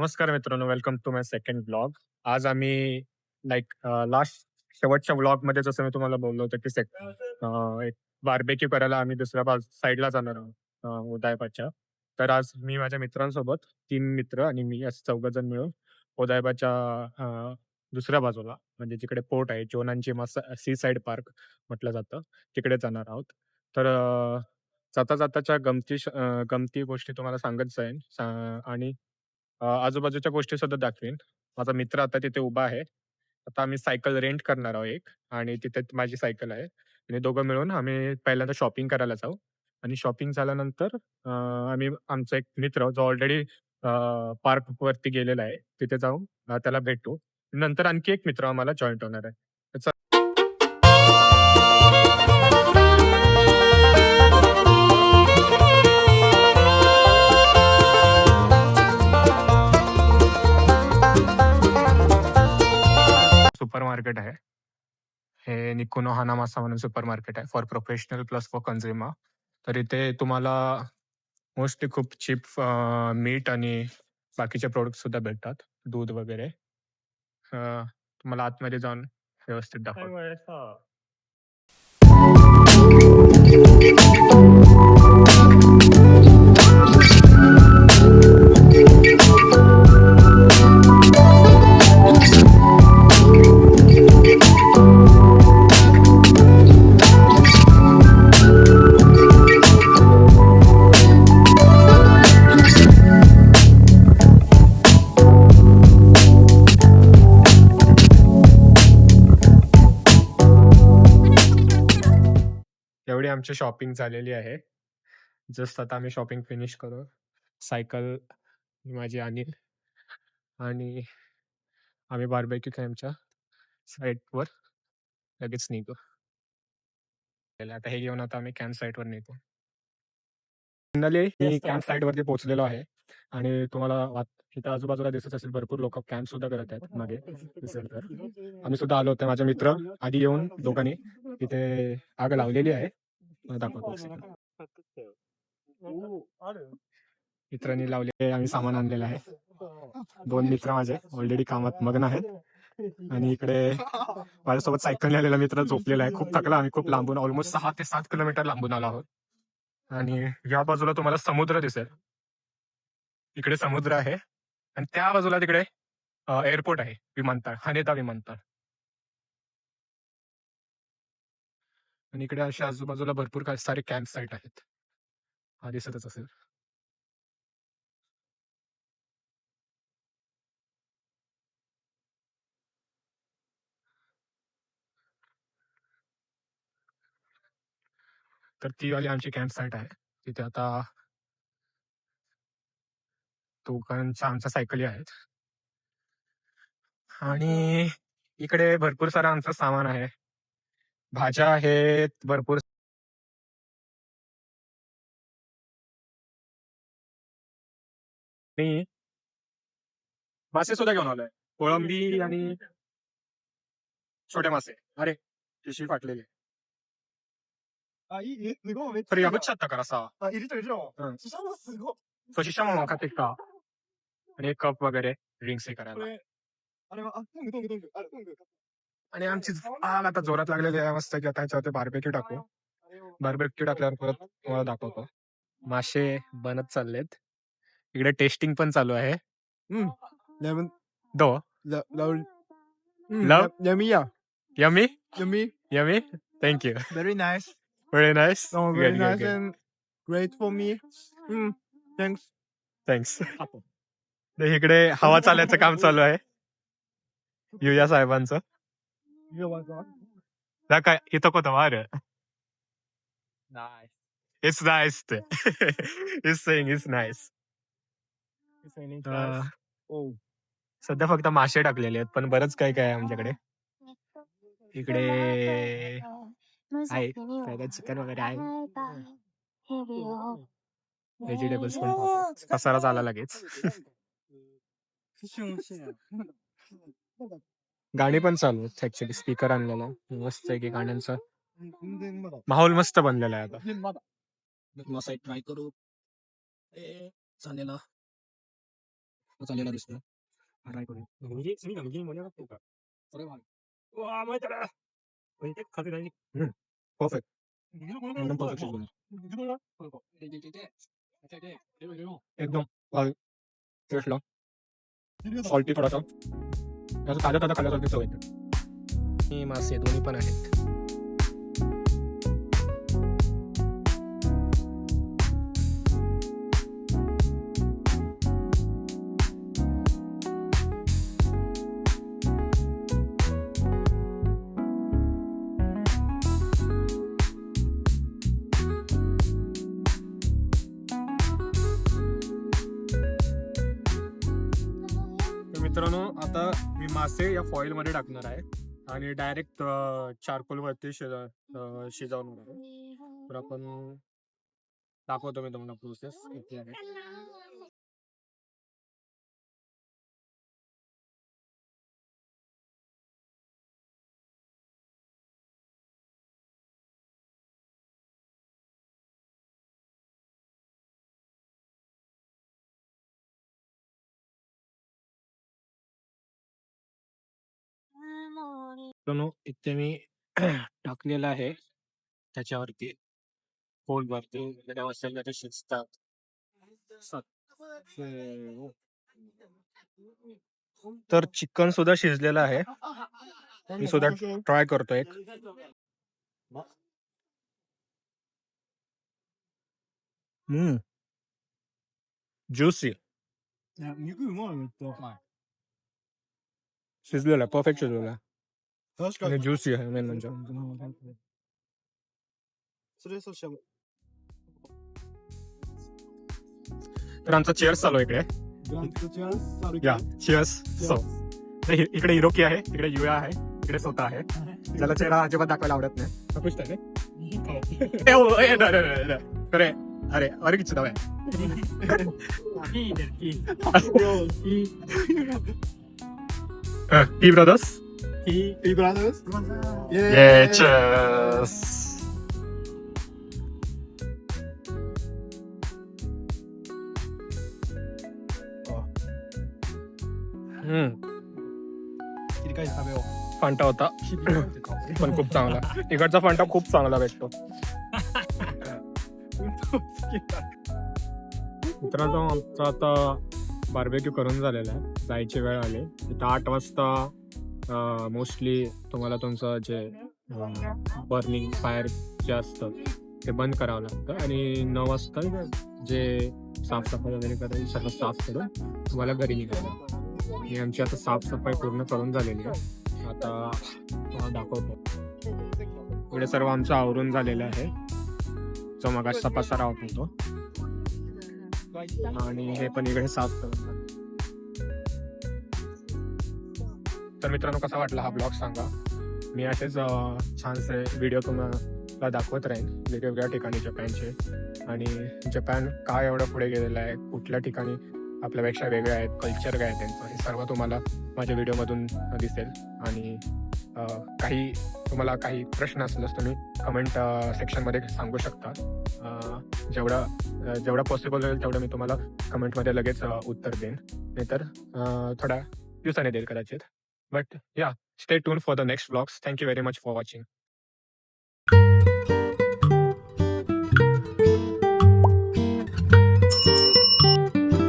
नमस्कार मित्रांनो welcome to my second blog आज आम्ही लाईक लास्ट शेवटच्या ब्लॉगमध्ये जसं मी तुम्हाला बोललो होतं की सेक अं, एक बार्बेक्यू करायला आम्ही दुसऱ्या बाजू साईडला जाणार आहोत अं, उदयबाच्या तर आज मी माझ्या मित्रांसोबत तीन मित्र आणि मी असं चौघ जण मिळून उदयबाच्या अं, दुसऱ्या बाजूला म्हणजे जिकडे पोर्ट आहे जोनांची मासा सी साईड पार्क म्हटलं जातं तिकडे जाणार आहोत. तर अं, जाता जाताच्या गमती श- अं, गमती गोष्टी तुम्हाला सांगत जाईन. सा- आणि अ, आजूबाजूच्या गोष्टी सुद्धा दाखवीन. माझा मित्र आता तिथे उभा आहे. आता आम्ही सायकल रेंट करणार आहोत एक आणि तिथे माझी सायकल आहे आणि दोघं मिळून आम्ही पहिल्यांदा शॉपिंग करायला जाऊ आणि शॉपिंग झाल्यानंतर अ, आम्ही आमचा एक मित्र जो ऑलरेडी पार्कवरती गेलेला आहे, तिथे जाऊन अ, त्याला भेटू. नंतर आणखी एक मित्र आम्हाला जॉइंट होणार आहे. मार्केट आहे. हे निकुनो हानामासा म्हणून सुपर मार्केट आहे for professional plus for consumer. तर इथे तुम्हाला मोस्टली खूप चीप मीठ आणि बाकीचे प्रोडक्ट सुद्धा भेटतात. दूध वगैरे. तुम्हाला आतमध्ये जाऊन व्यवस्थित दाखव आमची शॉपिंग झालेली आहे. जस्ट आता आम्ही शॉपिंग फिनिश करू. सायकल माझी अनिल आणि आम्ही बार्बेक्यू कॅम्पच्या साईटवर लगेच निघू. आता हे घेऊन आता आम्ही कॅम्प साईटवर निघू. फायनली मी कॅम्प साईटवरती पोहोचलेलो आहे आणि तुम्हाला वाट इथं आजूबाजूला दिसत असेल भरपूर लोकं कॅम्प सुद्धा करत आहेत मागे दिसेल तर. आम्ही सुद्धा आलो होतो. माझे मित्र आधी येऊन दोघांनी इथे आग लावलेली आहे. तुम्हाला दाखवतो एक सेकंद. मित्रांनी लावले आम्ही सामान आणलेलं आहे. दोन मित्र माझे ऑलरेडी कामात मग्न आहेत आणि इकडे माझ्यासोबत सायकलने आलेला मित्र झोपलेला आहे. खूप थकला आम्ही खूप लांबून ऑलमोस्ट 6 ते 7 किलोमीटर लांबून आलो आहोत. आणि या बाजूला तुम्हाला समुद्र दिसेल. इकडे समुद्र आहे आणि त्या बाजूला तिकडे एअरपोर्ट आहे. विमानतळ, हानेदा विमानतळ. आणि इकडे अशा आजूबाजूला भरपूर काही सारे कॅम्प साईट आहेत. हा दिसतच असेल. तर ती वाली आमची कॅम्प साईट आहे. तिथे आता दोघांच्या आमच्या सायकली आहेत. आणि इकडे भरपूर सारं आमचं सामान आहे. भाज्या आहेत भरपूर मी मासे सुद्धा घेऊन आलोय. कोळंबी आणि छोटे मासे. अरे, पिशवी फाटलेली. あ、いい、えすごい、めっち それ ゃいい 破っ わ ちゃったからさ。あ、いるといるよ。うん。シシャモすごい。 そう、シシャモン買ってきた。आणि एक कप वगैरे ड्रिंक्स हे こ करायला. れ、あれは、あ、トングトングトング。あれ、トング。 आणि आमची आग आता जोरात लागलेली आहे. मस्त की आता ह्याच्यावरती बारबेक्यू टाकू. बारबेक्यू टाकल्यावर परत तुम्हाला दाखवतो. मासे बनत चाललेत. इकडे टेस्टिंग पण चालू आहे. लेमन दो. लव यमी या yummy? Yummy. Yummy? Thank you very nice very nice very nice and great for me thanks thanks इकडे हवा चालायचं काम चालू आहे. युया साहेबांचं. You want one? ना काय इथं कोणतं वार Nice. इट्स नाईस ते it's saying it's nice It's raining Uh. Oh. सध्या फक्त मासे टाकलेले आहेत पण बरंच काय काय आमच्याकडे इकडे आहे चिकन वगैरे आहे व्हेजिटेबल्स पण. पसारा झाला लगेच गाणी पण चालू आहेत ऍक्च्युली स्पीकर आणलेला. आहे. मस्त आहे की गाण्यांचा. माहोल मस्त बनलेला आहे आता. मसा एक ट्राय करू. ए चालेला. चालेला दिसतो ट्राय करू. म्हणजे मी नमकी म्हणे वाटतो का? अरे वा. माहीत आहे म्हणजे खाते नाही परफेक्ट एकदम. परफेक्ट एकदम सॉल्टी थोडासा. असं ताजा ताजा खाल्ल्यासारखी येते. आणि मासे दोन्ही पण आहेत. तर मित्रांनो आता मी मासे या फॉईल मध्ये टाकणार आहे आणि डायरेक्ट चारकोल वरती शिज आहे. तर आपण दाखवतो मी तुम्हाला प्रोसेस किती आहे इथे मी टाकलेलं आहे. त्याच्यावरती फोन वरती त्या वाजता ते शिजतात तर चिकन सुद्धा शिजलेलं आहे. मी सुद्धा ट्राय करतो एक. ज्युसी. शिजलेला परफेक्ट शिजलेला आणि ज्युसी आहे मेन म्हणजे तर आमचा चेअर्स चालू आहे इकडे या चिअर्स सो इकडे हिरोकी आहे इकडे युया आहे इकडे स्वतः आहे ज्याला चेहरा अजिबात दाखवायला आवडत नाही खुश आहे ए, ओ, न, न, न. अरे अरे अरे किती दवा टी ब्रदर्स Hey brothers. Yeah. हम्म फांटा होता. पण खूप चांगला. इकडचा फांटा खूप चांगला भेटतो. मित्रांनो आमचा आता बार्बेक्यू करून झालेला आहे. जायची वेळ आली. तर आठ वाजता मोस्टली तुम्हाला तुमचं जे बर्निंग फायर जे असतं ते बंद करावं लागतं. आणि नऊ वाजता जे साफसफाई वगैरे करायची सर्व साफ करून तुम्हाला घरी निघायला आणि आमची आता साफसफाई पूर्ण करून झालेली आहे. आता तुम्हाला दाखवतो. इकडे सर्व आमचं आवरून झालेलं आहे. जो मग पसारा होता तो. आणि हे पण इकडे साफ करून तर मित्रांनो कसा वाटला हा ब्लॉग सांगा. मी असेच छानसे व्हिडिओ तुम्हाला दाखवत राहीन वेगवेगळ्या ठिकाणी जपानचे. आणि जपान काय एवढं पुढे गेलेलं आहे कुठल्या ठिकाणी आपल्यापेक्षा वेगळ्या आहेत कल्चर काय आहे त्यांचं हे सर्व तुम्हाला माझ्या व्हिडिओमधून दिसेल. आणि काही तुम्हाला काही प्रश्न असल्यास तुम्ही कमेंट सेक्शनमध्ये सांगू शकता. जेवढा जेवढं पॉसिबल होईल तेवढं मी तुम्हाला कमेंटमध्ये लगेच उत्तर देईन. नाहीतर थोड्या दिवसाने देईल कदाचित. But yeah, stay tuned for the next vlogs. Thank you very much for watching.